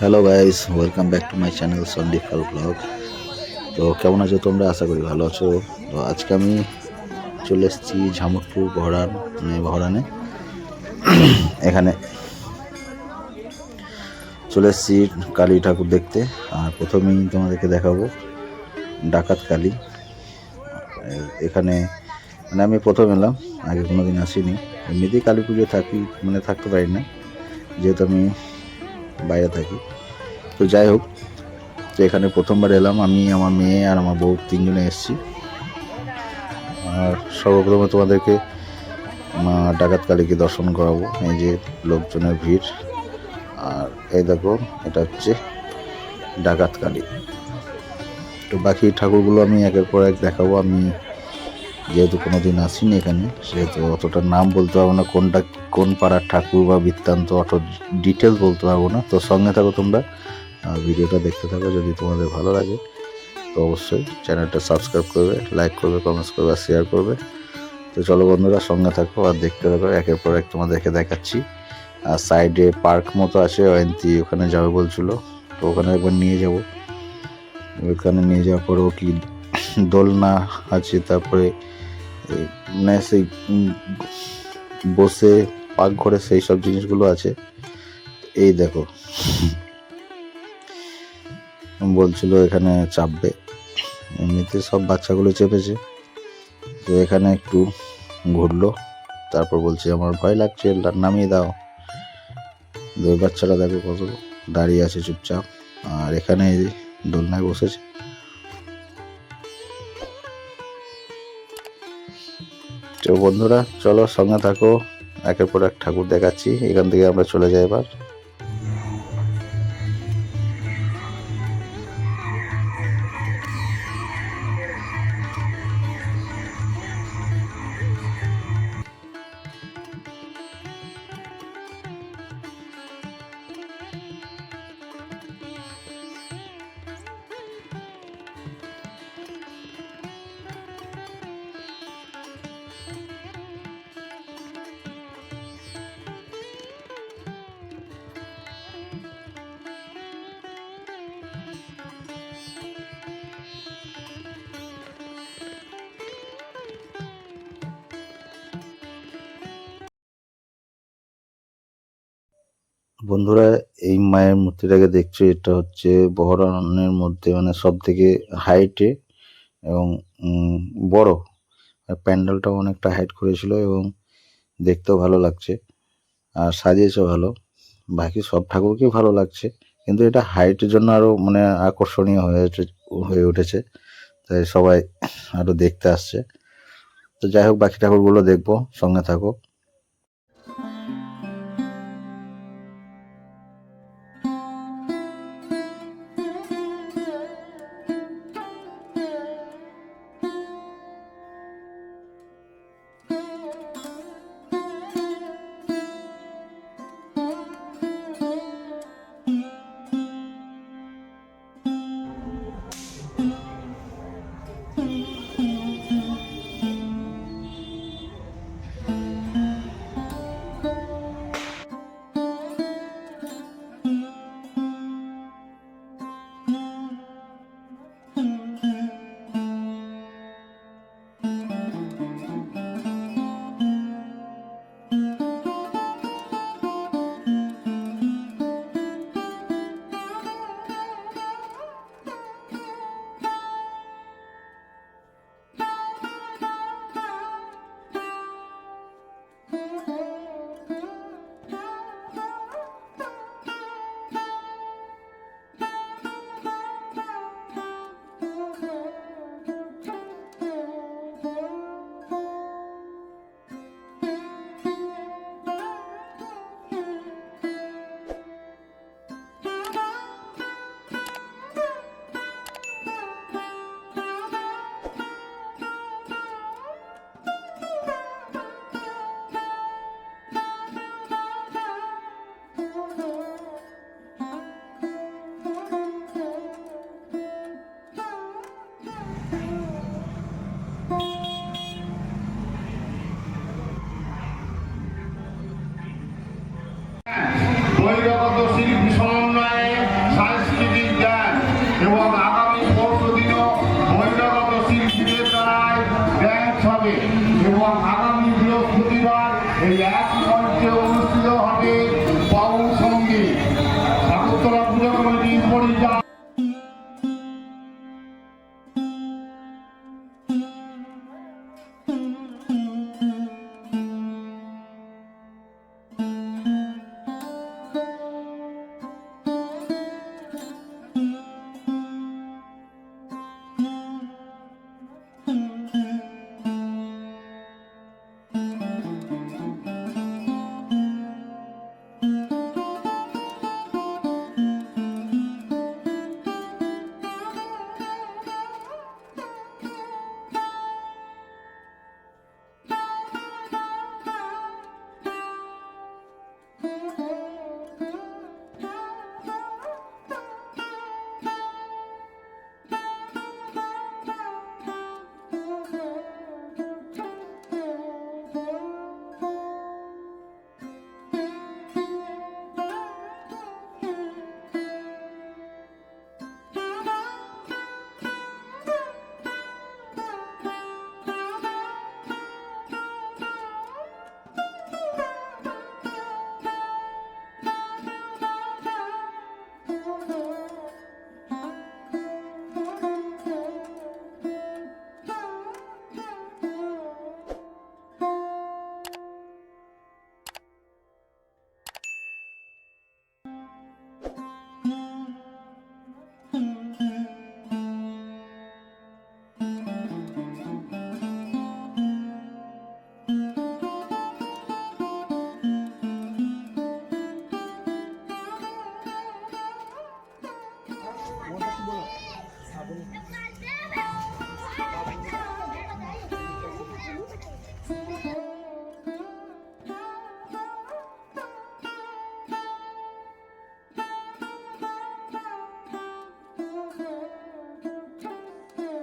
Hello guys welcome back to my channel Sandeep ফাল blog তো কেমন আছো তোমরা? আশা করি ভালো আছো। তো আজকে আমি চলে এসেছি ঝামুরপুর বহরান মানে বহরানে এখানে চলে এসেছি কালী ঠাকুর দেখতে। আর প্রথমেই তোমাদেরকে দেখাবো ডাকাত কালী। এখানে মানে আমি প্রথম এলাম, আগে কোনো দিন আসিনি। এমনিতেই কালী পুজো থাকি মানে থাকতে পারি না। যেহেতু আমি বাইরে থাকি। তো যাই হোক, তো এখানে প্রথমবার এলাম। আমি, আমার মেয়ে আর আমার বউ তিনজনে এসেছি। আর সর্বপ্রথমে তোমাদেরকে ডাকাত কালীকে দর্শন করাবো। এই যে লোকজনের ভিড়। আর এই দেখো, এটা হচ্ছে ডাকাত কালী। তো বাকি ঠাকুরগুলো আমি একের পর এক দেখাবো। আমি যেহেতু কোনো দিন আসিনি এখানে, সেহেতু অতটা নাম বলতে পারব না কোনটা কোন পাড়ার ঠাকুর বা বৃত্তান্ত অত ডিটেলস বলতে পারব না। তো সঙ্গে থাকো তোমরা ভিডিওটা দেখতে থাকো যদি তোমাদের ভালো লাগে, তো অবশ্যই চ্যানেলটা সাবস্ক্রাইব করবে, লাইক করবে কমেন্টস করবে আর শেয়ার করবে। তো চলো বন্ধুরা, সঙ্গে থাকো আর দেখতে থাকো, একের পর এক তোমাদেরকে দেখাচ্ছি। আর সাইডে পার্ক মতো আছে, অয়ন্তি ওখানে যাবে বলছিল, তো ওখানে একবার নিয়ে যাব। ওখানে নিয়ে যাওয়ার পরেও কি দোলনা আছে, তারপরে মানে সেই বসে পাকঘরে সেই সব জিনিসগুলো আছে। এই দেখো। বলছিল এখানে চাপবে। এমনিতে সব বাচ্চাগুলো চেপেছে। তো এখানে একটু ঘুরলো। তারপর বলছে, আমার ভয় লাগছে নামিয়ে দাও। ওই বাচ্চারা দেখো কত দাঁড়িয়ে আছে চুপচাপ। আর এখানে দোলনায় বসেছে। তো বন্ধুরা, চলো সঙ্গে থাকো। একের পর এক ঠাকুর দেখাচ্ছি। এখান থেকে আমরা চলে যাই এবার। বন্ধুরা, এই মায়ের মূর্তিটাকে দেখছ, এটা হচ্ছে বহরনের মধ্যে মানে সব থেকে হাইটে এবং বড়। আর প্যান্ডেলটাও অনেকটা হাইট করেছিল এবং দেখতেও ভালো লাগছে আর সাজিয়েছে ভালো। বাকি সব ঠাকুরকেই ভালো লাগছে, কিন্তু এটা হাইটের জন্য আরও মানে আকর্ষণীয় হয়ে হয়ে উঠেছে। তাই সবাই আরও দেখতে আসছে। তো যাই হোক, বাকি ঠাকুরগুলো দেখব, সঙ্গে থাকো।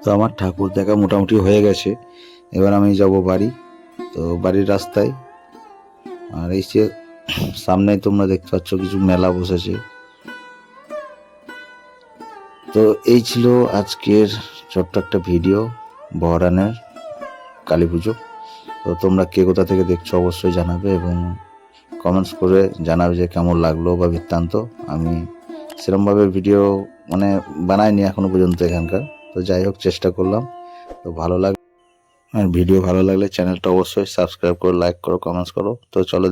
তো আমার ঠাকুর দেখা মোটামুটি হয়ে গেছে। এবার আমি যাব বাড়ি। তো বাড়ির রাস্তায়। আর এই যে সামনে তোমরা দেখতে পাচ্ছ কিছু মেলা বসেছে। তো এই ছিল আজকের ছোট্ট একটা ভিডিও বহরানের কালী পুজো। তো তোমরা কে কোথা থেকে দেখছ অবশ্যই জানাবে এবং কমেন্টস করে জানাবে যে কেমন লাগল বা বৃত্তান্ত। আমি সেরমভাবে ভিডিও মানে বানাইনি এখনও পর্যন্ত এখানকার। তো যাই হোক, চেষ্টা করলাম। তো ভালো লাগে আর ভিডিও ভালো লাগলে চ্যানেলটা অবশ্যই সাবস্ক্রাইব করো, লাইক করো কমেন্টস করো। তো চলো